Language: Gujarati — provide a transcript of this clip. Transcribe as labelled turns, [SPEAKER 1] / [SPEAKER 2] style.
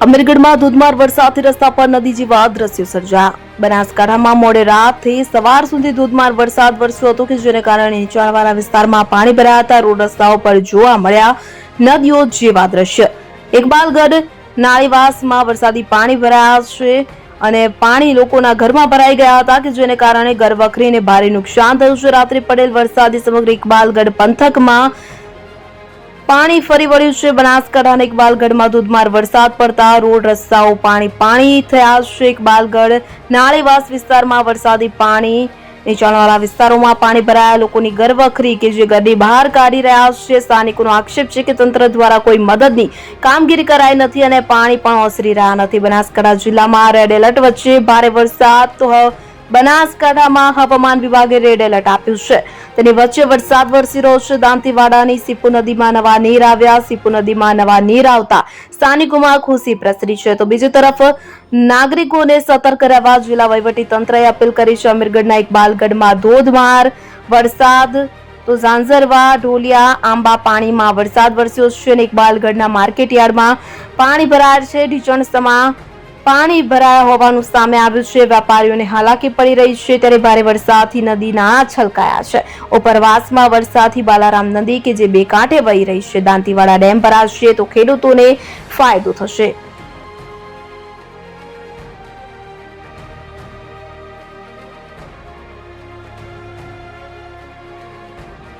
[SPEAKER 1] અમીરગઢમાં ધોધમાર વરસાદથી રસ્તા પર નદી જેવા દ્રશ્યો સર્જાયા. બનાસકાંઠામાં મોડે રાતથી સવાર સુધી ધોધમાર વરસાદ વરસ્યો હતો કે જેને કારણે નીચાણવાળા વિસ્તારમાં પાણી ભરાયા હતા. રોડ રસ્તાઓ પર જોવા મળ્યા નદીઓ જેવા દ્રશ્ય. ઇકબાલગઢ નાળીવાસમાં વરસાદી પાણી ભરાયા છે અને પાણી લોકોના ઘરમાં ભરાઈ ગયા હતા કે જેને કારણે ઘર વખરીને ભારે નુકસાન થયું છે. રાત્રે પડેલ વરસાદી સમગ્ર ઇકબાલગઢ પંથકમાં પાણી ફરી વળ્યું છે બનાસકાંઠા અને ઇકબાલગઢમાં ધોધમાર વરસાદ પડતા રોડ રસ્તાઓ પાણી પાણી થયા છે. ઇકબાલગઢ નાળીવાસ વિસ્તારમાં વરસાદી પાણી નીચાણવાળા વિસ્તારોમાં પાણી ભરાયા. લોકોની ગરવખરી કે જે ઘરની બહાર કાઢી રહ્યા છે. સ્થાનિકોનો આક્ષેપ છે કે તંત્ર દ્વારા કોઈ મદદની કામગીરી કરાઈ નથી અને પાણી પણ ઓસરી રહ્યા નથી. બનાસકાંઠા જિલ્લામાં રેડ એલર્ટ વચ્ચે ભારે વરસાદ. તો બનાસકાંઠામાં હવામાન વિભાગે રેડ એલર્ટ આપ્યું છે. તેની વચ્ચે વરસાદ વરસી રહ્યો છે. દાંતીવાડાની સીપુ નદીમાં નવા નીર આવ્યા. સીપુ નદીમાં નવા નીર આવતા સ્થાનિકોમાં ખુશી પ્રસરી છે. તો બીજી તરફ નાગરિકોને સતર્ક રહેવા જિલ્લા વહીવટી તંત્રએ અપીલ કરી છે. અમીરગઢના ઇકબાલગઢમાં ધોધમાર વરસાદ. તો ઝાંઝરવા, ઢોલિયા, આંબા પાણીમાં વરસાદ વરસ્યો છે અને ઇકબાલગઢના માર્કેટ યાર્ડમાં પાણી ભરાયા છે. ઢીચણસમાં પાણી ભરાયા હોવાનું સામે આવ્યું છે. વેપારીઓને હાલાકી પડી રહી છે. ત્યારે ભારે વરસાદથી નદીના છલકાયા છે. ઉપરવાસમાં વરસાદથી બાલારામ નદી કે જે બે કાંઠે વહી રહી છે. દાંતીવાડા ડેમ ભરાશે તો ખેડૂતોને ફાયદો થશે.